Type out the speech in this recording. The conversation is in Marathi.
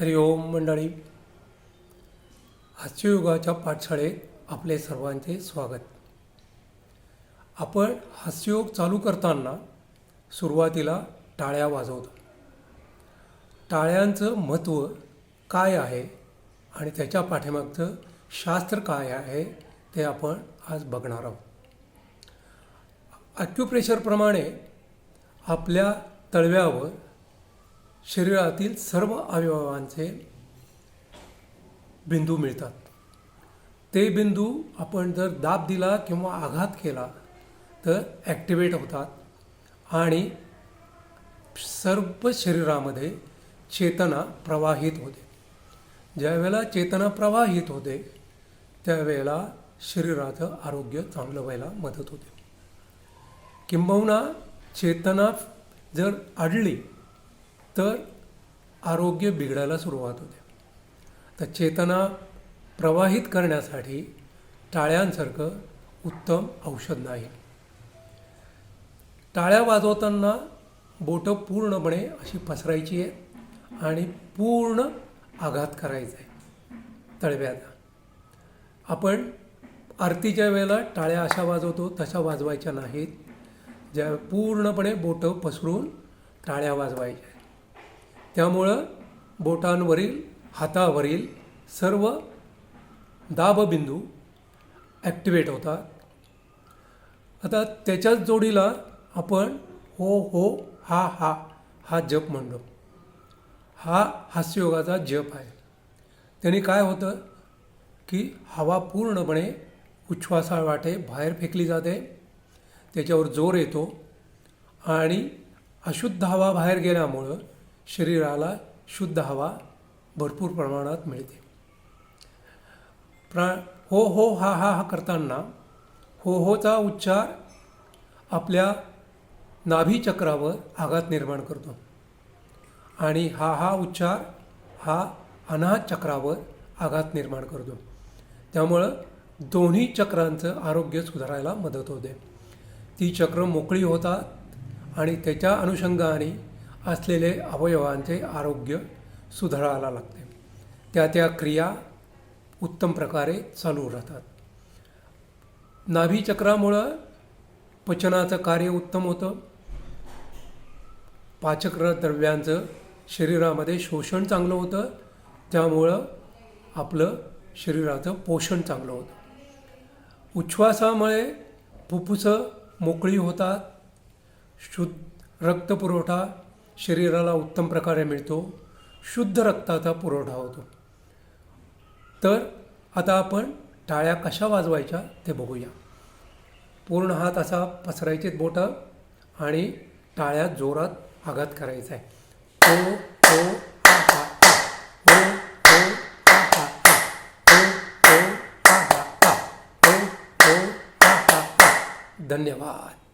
हरि ओम मंडळी. हास्ययुगाच्या पाठशाळेत आपले सर्वांचे स्वागत. आपण हास्ययोग चालू करताना सुरुवातीला टाळ्या वाजवतो. टाळ्यांचं महत्त्व काय आहे आणि त्याच्या पाठीमागचं शास्त्र काय आहे ते आपण आज बघणार आहोत. ॲक्युप्रेशरप्रमाणे आपल्या तळव्यावर शरीरातील सर्व अवयवांचे बिंदू मिळतात. ते बिंदू आपण जर दाब दिला किंवा आघात केला तर ॲक्टिवेट होतात आणि सर्व शरीरामध्ये चेतना प्रवाहित होते. ज्यावेळेला चेतना प्रवाहित होते त्यावेळेला शरीराचं आरोग्य चांगलं व्हायला मदत होते. किंबहुना चेतना जर अडली तर आरोग्य बिघडायला सुरुवात होते. तर चेतना प्रवाहित करण्यासाठी टाळ्यांसारखं उत्तम औषध नाही. टाळ्या वाजवताना बोटं पूर्णपणे अशी पसरायची आहे आणि पूर्ण आघात करायचा आहे. तळव्याचा आपण आरतीच्या वेळेला टाळ्या अशा वाजवतो तशा वाजवायच्या नाहीत. ज्या पूर्णपणे बोटं पसरून टाळ्या वाजवायच्या त्यामुळं बोटांवरील हातावरील सर्व दाबबिंदू ॲक्टिवेट होतात. आता त्याच्याच जोडीला आपण हो हो हा हा हा जप म्हणतो. हा हास्ययोगाचा जप आहे. त्याने काय होतं की हवा पूर्णपणे उच्छ्वासाळ वाटे बाहेर फेकली जाते त्याच्यावर जोर येतो आणि अशुद्ध हवा बाहेर गेल्यामुळं शरीराला शुद्ध हवा भरपूर प्रमाणात मिळते. प्रा हो हो हा हा हा करताना हो होचा उच्चार आपल्या नाभीचक्रावर आघात निर्माण करतो. आणि हा हा उच्चार हा अनाहत चक्रावर आघात निर्माण करतो. त्यामुळं दोन्ही चक्रांचं आरोग्य सुधारायला मदत होते. ती चक्र मोकळी होतात आणि त्याच्या अनुषंगाने असलेले अवयवांचे आरोग्य सुधारायला लागते. त्या त्या क्रिया उत्तम प्रकारे चालू राहतात. नाभीचक्रामुळं पचनाचं कार्य उत्तम होतं. पाचक्र द्रव्यांचं शरीरामध्ये शोषण चांगलं होतं. त्यामुळं आपलं शरीराचं पोषण चांगलं होतं. उच्छ्वासामुळे फुफ्फुसं मोकळी होतात. शुद्ध रक्तपुरवठा शरीराला उत्तम प्रकारे मिळतो. शुद्ध रक्ताचा पुरवठा होतो. तर आता आपण टाळ्या कशा वाजवायच्या ते बघूया. पूर्ण हात असा पसरायचे बोटं आणि टाळ्या जोरात आघात करायचा आहे. ओ ओ हा हा ओ ओ हा हा ओ ओ हा ओ ओ हा. धन्यवाद.